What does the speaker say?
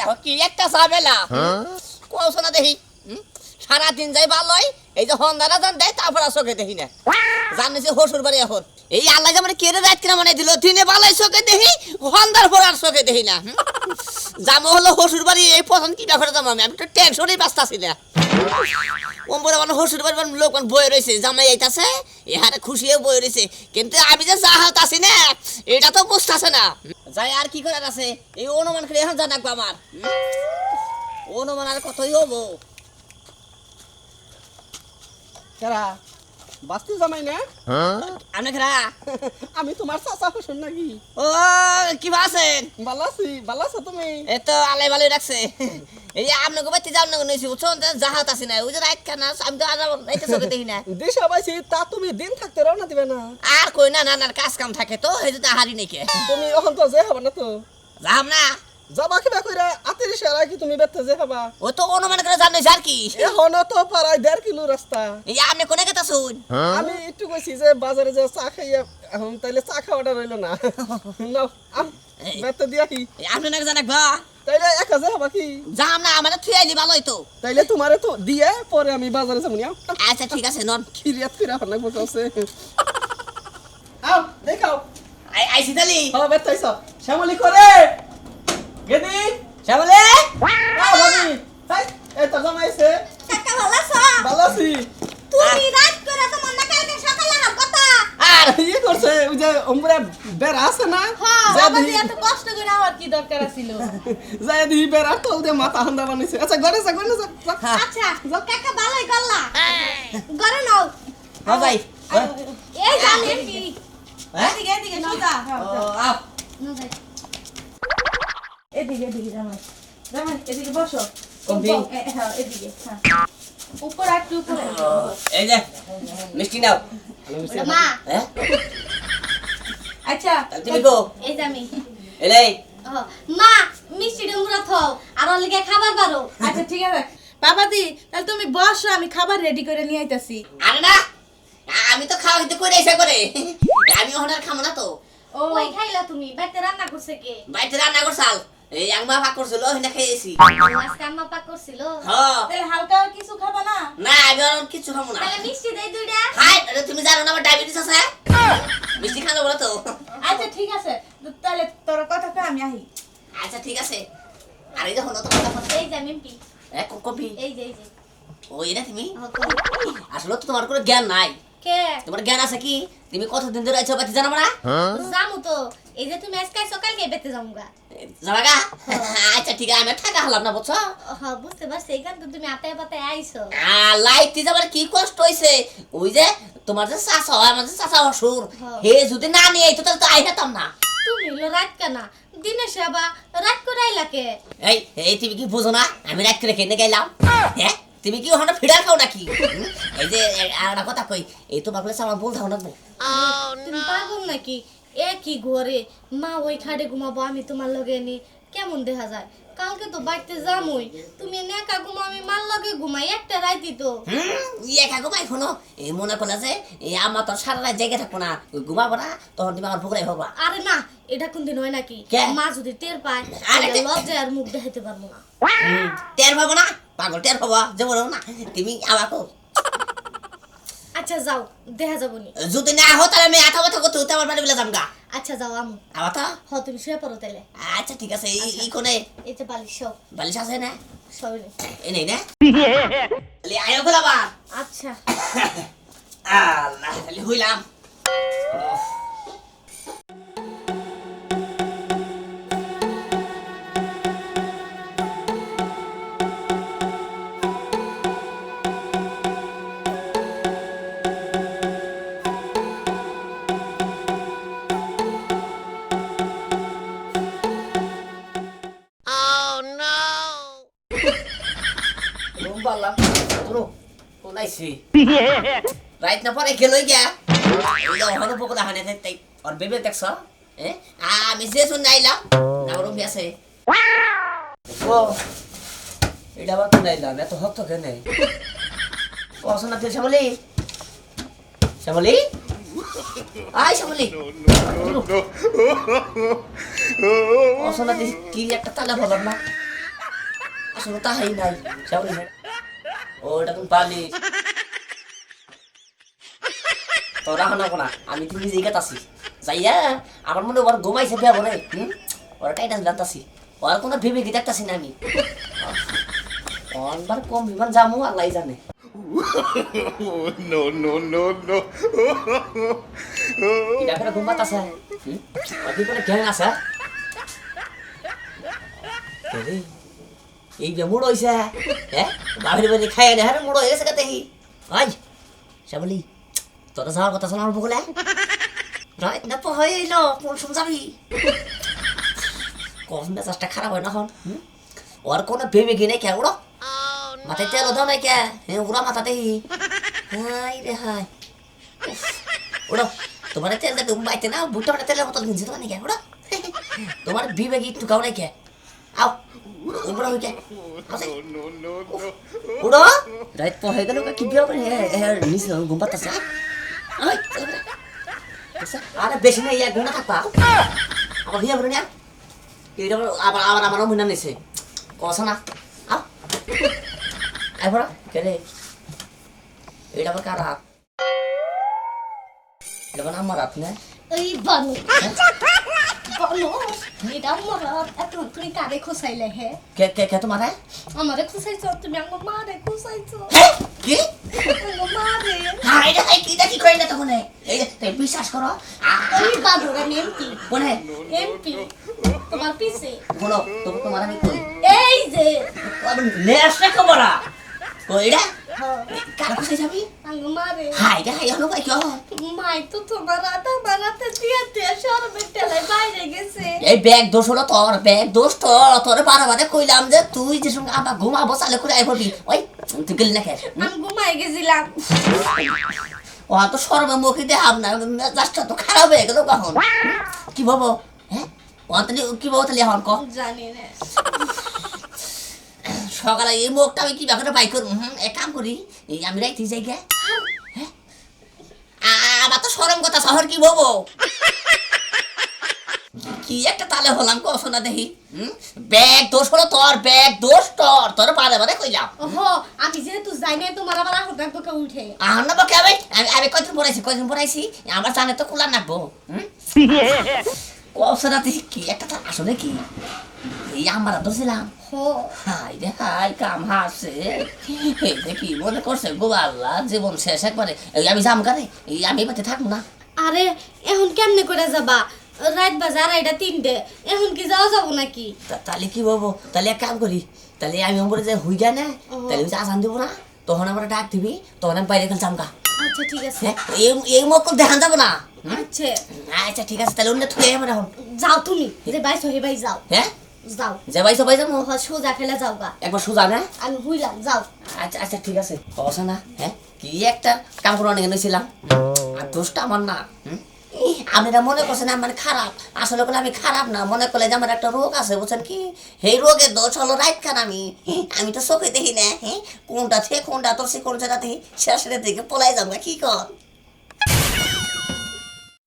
দেখো কি একটা ঝামেলা। না দেখি? সারাদিন যাই ভালোই এই যে হন্দারা জান দেয় তারপর চোখে দেখি না। জানিস হসুর বাড়ি এখন। এই আল্লাহ যেমন কেড়ে রাত কিনা মানে দিল দিনে ভালোই চোখে দেখি হন্দার পর আর চোখে দেখি না? যাব হলো হসুর বাড়ি এই পছন্দ কি ব্যাপারে যাব আমি আমি তো টেনশনই বাঁচতাছি না। ওমরে মানে হসুর বাড়ি লোক বয়ে রয়েছে জামাই আইতাছে ইহারে খুশি হয়ে বয়ে রয়েছে কিন্তু আমি যে যা হাত আছি না, এটা তো বুঝতেছে না। যাই আর কি করার আছে? এই অনুমান করে এখন জানাকবো আমার। অনুমান আর কতই হব? বাস্তু জামাই না? আপনি খেলা আমি তোমার চাচা হুসুন নাকি? ও কি আছেন ভালো আছি ভালো আছো তুমি? এ তো আলাই ভালোই রাখছে এই যে আপনাকে বাড়িতে যাও না নিয়েছি বুঝছ জাহাত আছে না। ওই যে রাত খানা আমি তো আর রাইতে চোখে দেখি না। দেশে পাইছি তা তুমি দিন থাকতে রওনা দিবে না? আর কই না না না কাজ কাম থাকে তো এই যে হারি নাকি তুমি এখন তো যে হবা না তো। যাম না। যাবা কিবা কইরা আতের সেরা কি তুমি বেতে যে হবা ও তো অনুমান করে আর কি। এখন তো প্রায় দেড় কিলো রাস্তা। এই আপনি কোনে কথা শুন আমি একটু কইছি যে বাজারে যে চা খাইয়া এখন তাইলে চা খাওয়াটা রইল না। নাও, আম, বেতে দিয়া কি? আপনি নাকি জানাকবা তাইলে একা যে হবা কি? যাম না আমার থুই আইলি ভালোই তো। তাইলে তোমারে তো দিয়ে পরে আমি বাজারে যাব নিয়া আচ্ছা ঠিক আছে নন। খিরিয়াত ফিরা হন কাছে আও দেখাও। আই আইসি তালি হ্যাঁ শ্যামলি করে গেদি শ্যামলে। ভাবি। তাই তো জামাইছে কাকা ভালো আছো? ভালো আছি। তুমি রাত করে তোমার না কালকে সকালে হাম কথা। আর ইয়ে করছে ওই যে ওমরা বেড়া আছে না? হ্যাঁ যা বাবা দিহি- এত কষ্ট করে আমার কি দরকার ছিল যাই দিহি বেড়া তল দিয়ে মাথা হান্দা বানাইছে আচ্ছা ঘরে যা ঘরে যা, যা। আচ্ছা কাকা ভালোই করলা। ঘরে নাও। হ্যাঁ ভাই এই জানেন কি? হ্যাঁ? এদিকে এদিকে সোজা। ও আও এদিকে এদিকে জামাই। জামাই এদিকে বসো। কমবি? এ, হ্যাঁ এদিকে হ্যাঁ। উপর একটু উপরে। এই যে মিষ্টি নাও। মা। হ্যাঁ? আচ্ছা তাহলে তুমি গো এই যে আমি। এলে মা মিষ্টি ডুমরা থাও আর ওর খাবার পারো আচ্ছা ঠিক আছে। বাবাদি তাহলে তুমি বসো আমি খাবার রেডি করে নিয়ে আইতাছি। আরে না আমি তো খাওয়া খেতে করে এসে করে আমি ওখানে আর খাব না তো। ও। ওই খাইলা তুমি? বাড়িতে রান্না করছে কে? বাড়িতে রান্না করছাল এই আংমা ভাগ করছিল ওখানে খেয়েছি আজকে আম্মা পাক করছিল? হ্যাঁ। তাহলে হালকা কিছু খাবা না? না আমি আর কিছু খাব না। তাহলে মিষ্টি দেই দুইটা। হাই আরে তুমি জানো না আমার ডায়াবেটিস আছে? মিষ্টি খাব বলো তো। আচ্ছা ঠিক আছে। তাহলে তোর কথা কই আমি আহি। আচ্ছা ঠিক আছে। আর এই কথা যে মিম্পি। এক কপি এই যে এই যে। ওই না তুমি? কই? আসলে তো তোমার কোনো জ্ঞান নাই। কে? তোমার জ্ঞান আছে কি? তুমি কতদিন ধরে আছো বাতি জানো না? জামু তো। এই যে তুমি আজকে সকালকে বেতে যামুগা আচ্ছা ঠিক আছে আমি টাকা হলাম না বুঝছ? হ্যাঁ বুঝতে পারছি এই তো তুমি আতায় পাতায় আইছো। যাবার কি কষ্ট হইছে? ওই যে তোমার যে চাচা হয় আমার যে চাচা অসুর। হে। যদি না নিয়ে আইতো তাহলে তো আই হেতাম না। তুমি রাত কানা দিনে সেবা রাত করে আইলাকে এই এই তুমি কি বুঝো না? আমি রাত করে কেনে গেলাম। হ্যাঁ তুমি কি ওখানে ফিডার খাও নাকি? এই যে আর কথা কই এই তোমার বলে আমার বলতে হবে না তুমি পাগল নাকি? এ কি ঘরে। মা ওই খাটে ঘুমাবো আমি তোমার লগে নি। কেমন দেখা যায়? কালকে তো বাড়িতে যামই। তুমি নেকা ঘুমা আমি মার লগে ঘুমাই একটা রাইতি তো। ইয়ে ঘুমাই শোনো এই মনে করলে যে এই আমার তো সারা রাত জেগে থাকব না। ঘুমাবো না তখন তুমি আমার পুকুরে ভাববা আরে না এটা কোনদিন হয় নাকি? মা যদি টের পায় আরে লজ্জায় আর মুখ দেখাইতে পারব না। টের পাবো না? পাগল টের পাবো যে বলো না। তুমি আমাকে আচ্ছা যাও দেখা যাব নি। যদি না হো তাহলে আমি আঠা কথা করতে হতে আমার বাড়ি বলে যামগা। আচ্ছা যাও আমু। আবার হ তুমি শুয়ে পড়ো তাহলে। আচ্ছা ঠিক আছে এই এই কোনে এই যে বালিশ বালিশ আছে না? সব। এই নেই না। লে আয়ো আবার। আচ্ছা। আল্লাহ তাহলে হইলাম। কোনাইছি রাইত না পরে গেলই গিয়া। ওখানে পকোড়া হানে তাই। আর বেবে দেখছ? এ? আমি যে শুন নাইলাম না রুম আছে। ও এটা আবার কোন নাইলাম এত হক তো কেন না তুই শ্যামলি। শ্যামলি? আয় শ্যামলি। না তুই কি একটা তালা ভাবলাম না? আসলে তাহাই নাই শ্যামলি। নাই ও এটা তুমি পালি? তোরা হনা কোনা আমি তুমি জিগাত আছি। যাইয়া আমার মনে ওর ঘুমাইছে বিয়া বলে হুম? ওরা টাইটা জানতাছি ওর কোনো ভেবে গিয়ে দেখতাছি না আমি। অনবার কম বিমান যামু আল্লাহ জানে। No, no, no, no. করে ঘুমাত আছে। হুম? আর কি করে গ্যাং আছে? কেরে? এই যে মুড় হইছে হ্যাঁ না হ্যাঁ মুড় হয়ে গেছে কাতে আই শ্যামলি তোরা যাওয়ার কথা শোনার বলে। রাইট না হয়ে এলো কোন সময় যাবি? কম মেজাজটা খারাপ হয় না এখন ওর কোনো ভেবে কিনে কে উড়ো মাথায় তেল দাও নাই কে হ্যাঁ উড়া মাথা হাই রে হাই। উড়ো তোমার তেল দে তুমি বাইতে না বুটটা বাটা তেলের বোতল কিনছি তোমার নাকি উড়ো তোমার বিবেক একটু গাও নাই কে আও উড়ো হই কে রাইট পর হয়ে গেল কি বিয়ে নিস ঘুম পাতাছে আরে বেশি না এক ঘণ্টা থাকবা। আবার হিয়া নিয়া এইটা আবার আবার আমারও মনে নিছে। কসা না। আইবরা কেলে? এটা আবার কার হাত? এটা আমার হাত না। এই বানু বানু এটা আমার এত তুমি কারে খুসাইলে হে? কে কে কে তোমার? আমারে খুসাইছো তুমি আমার মারে খুসাইছো কি? মারে। হ্যাঁ এটা কি দেখি কই না তখন? এই বিশ্বাস করো? আমি এমপি। কোনে? এমপি। তোমার পিছে। বলো তোমার আমি কই? এই যে। নেশা খবরা। কইরা? হ্যাঁ, কার কোথায় যাবি মারে হাই রে হাই হলো ভাই মাই তো তোমার আটা বানাতে দিয়ে দিয়ে সরবে টেলাই বাইরে গেছে এই ব্যাগ দোষ হলো তোর ব্যাগ দোষ তোর তোর বারে কইলাম যে তুই যে সঙ্গে আবার ঘুমাবো চালে করে আই পড়বি ওই তুই গেলি না আমি ঘুমাই গেছিলাম ও তো সর্বমুখী দেখাব না মেজাজটা তো খারাপ হয়ে গেল কখন কি ভাবো হ্যাঁ ও তাহলে কি ভাবো তাহলে এখন কম জানি না সকালে এই মুখটা আমি কি ব্যাপারে বাই করব? হুম এক কাম করি এই আমি রাইতে যাই গে। হ্যাঁ? আ- আমার তো সরম কথা শহর কি বলব? কি একটা তালে হলাম কো শোনা দেখি। ব্যাগ দোষ হলো তোর ব্যাগ দোষ তোর তোর বারে বারে কই যাও? ওহো আমি যেহেতু যাই নাই তোমার আবার আহুত তোকে উঠে। না বাকি আমি আমি আমি কয়দিন পড়াইছি কয়দিন পড়াইছি? আমার জানে তো কুলা নাকবো হুম? কসরা দেখি কি একটা আসলে কি? এই আমরা ধরছিলাম হাই রে হাই কাম হাসে কি মনে করছে গো আল্লাহ জীবন শেষ একবারে এই আমি যাম কারে এই আমি থাকব না আরে এখন কেমনে করে যাবা রাত বাজে আড়াইটা তিনটে এখন কি যাওয়া যাব নাকি তাহলে কি বলব তাহলে এক কাম করি তাহলে আমি ওপরে যে হুই না তাহলে আসান দেবো না তখন আমার ডাক দিবি তখন আমি বাইরে গেলে চামকা আচ্ছা ঠিক আছে এই এই মুখ দেখান যাব না আচ্ছা আচ্ছা ঠিক আছে তাহলে অন্য থুয়ে আমার যাও তুমি যে বাইশ হয়ে বাই যাও হ্যাঁ যাও। যে ভাই সবাই যাব? সোজা খেলে যাও গা। একবার সোজা না? আমি হুইলাম যাও। আচ্ছা আচ্ছা ঠিক আছে। অবশ্য না হ্যাঁ? কি একটা অনেক এনেছিলাম আর দোষটা আমার না? আপনারা মনে করছেন আমার খারাপ। আসলে বলে আমি খারাপ না মনে করলে যে আমার একটা রোগ আছে বুঝছেন কি? সেই রোগের দোষ হলো রাইট খান আমি। আমি তো চোখে দেখি না হ্যাঁ কোনটা থেকে কোনটা তোর সে কোন জায়গা থেকে শেষের দিকে পলাই যাব কি কর?